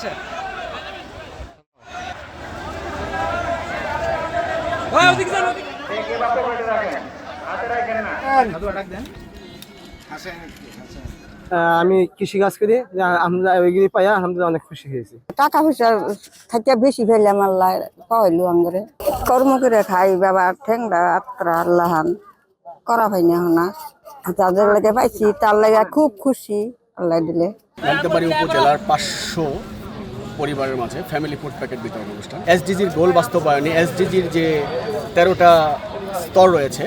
আসেন ভাই ওদিকে যান ওদিকে। আমি কৃষি কাজ করি আমরা ওইগুলি পাইয়া আলহামদুলিল্লাহ অনেক খুশি হয়েছি। টাকা পয়সা থাকতে বেশি ফেললাম আল্লাহ পাইলু আঙ্গরে। কর্ম করে খাই বাবা ঠেংরা আত্রা আল্লাহান। করা পাই না না তাদের লাগে পাইছি তার লাগে খুব খুশি আল্লাহ দিলে। উপজেলার পাঁচশো পরিবারের মাঝে ফ্যামিলি ফুড প্যাকেট বিতরণ অনুষ্ঠান। এসডিজির গোল বাস্তবায়নে এসডিজির যে তেরোটা স্তর রয়েছে,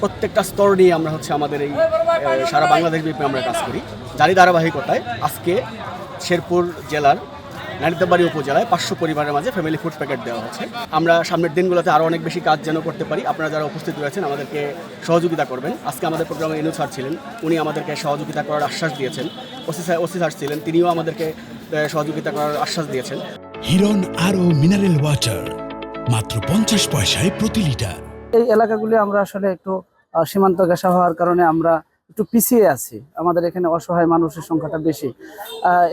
প্রত্যেকটা স্তর নিয়ে আমরা হচ্ছে আমাদের এই সারা বাংলাদেশ ব্যাপী আমরা কাজ করি। যারই ধারাবাহিকতায় আজকে শেরপুর জেলার নালিতাবাড়ি উপজেলায় পাঁচশো পরিবারের মাঝে ফ্যামিলি ফুড প্যাকেট দেওয়া হচ্ছে। আমরা সামনের দিনগুলোতে আরও অনেক বেশি কাজ যেন করতে পারি। আপনারা যারা উপস্থিত রয়েছেন, আমাদেরকে সহযোগিতা করবেন। আজকে আমাদের প্রোগ্রামে ইনু স্যার ছিলেন। উনি আমাদেরকে সহযোগিতা করার আশ্বাস দিয়েছেন। ওসি স্যার ওসি স্যার ছিলেন। তিনিও আমাদেরকে সহযোগিতা করার আশ্বাস দিয়েছেন। হিরন আরও মিনারেল ওয়াটার মাত্র পঞ্চাশ পয়সায় প্রতি লিটার। এই এলাকাগুলি আমরা আসলে একটু সীমান্ত ঘেঁষা হওয়ার কারণে আমরা একটু পিছিয়ে আছি। আমাদের এখানে অসহায় মানুষের সংখ্যাটা বেশি।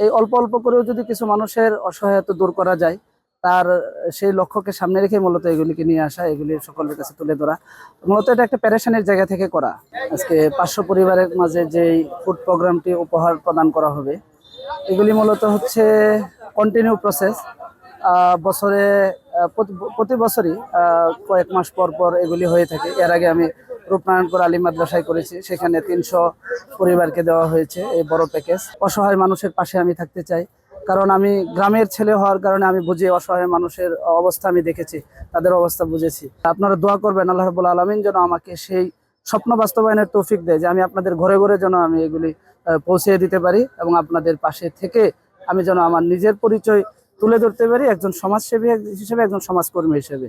এই অল্প অল্প করেও যদি কিছু মানুষের অসহায়তা দূর করা যায় তার সেই লক্ষ্যকে সামনে রেখে মূলত এগুলিকে নিয়ে আসা এগুলি সকলের কাছে তুলে ধরা। মূলত এটা একটা প্যারেশানের জায়গা থেকে করা। আজকে পাঁচশো পরিবারের মাঝে যেই ফুড প্রোগ্রামটি উপহার প্রদান করা হবে এগুলি মূলত হচ্ছে কন্টিনিউ প্রসেস বছরে প্রতি- বছরই কয়েক মাস পর পর এগুলি হয়ে থাকে। এর আগে আমি রূপনারায়ণপুর আলী মাদ্রাসায় করেছি, সেখানে তিনশো পরিবারকে দেওয়া হয়েছে এই বড় প্যাকেজ অসহায় মানুষের পাশে আমি থাকতে চাই, কারণ আমি গ্রামের ছেলে হওয়ার কারণে আমি বুঝি অসহায় মানুষের অবস্থা আমি দেখেছি, তাদের অবস্থা বুঝেছি। আপনারা দোয়া করবেন, আল্লাহ রাবুল আলমিন যেন আমাকে সেই স্বপ্ন বাস্তবায়নের তৌফিক দেয় যে আমি আপনাদের ঘরে ঘরে যেন আমি এগুলি পৌঁছে দিতে পারি এবং আপনাদের পাশে থেকে আমি যেন আমার নিজের পরিচয় তুলে ধরতে পারি, একজন সমাজসেবী হিসেবে, একজন সমাজকর্মী হিসেবে।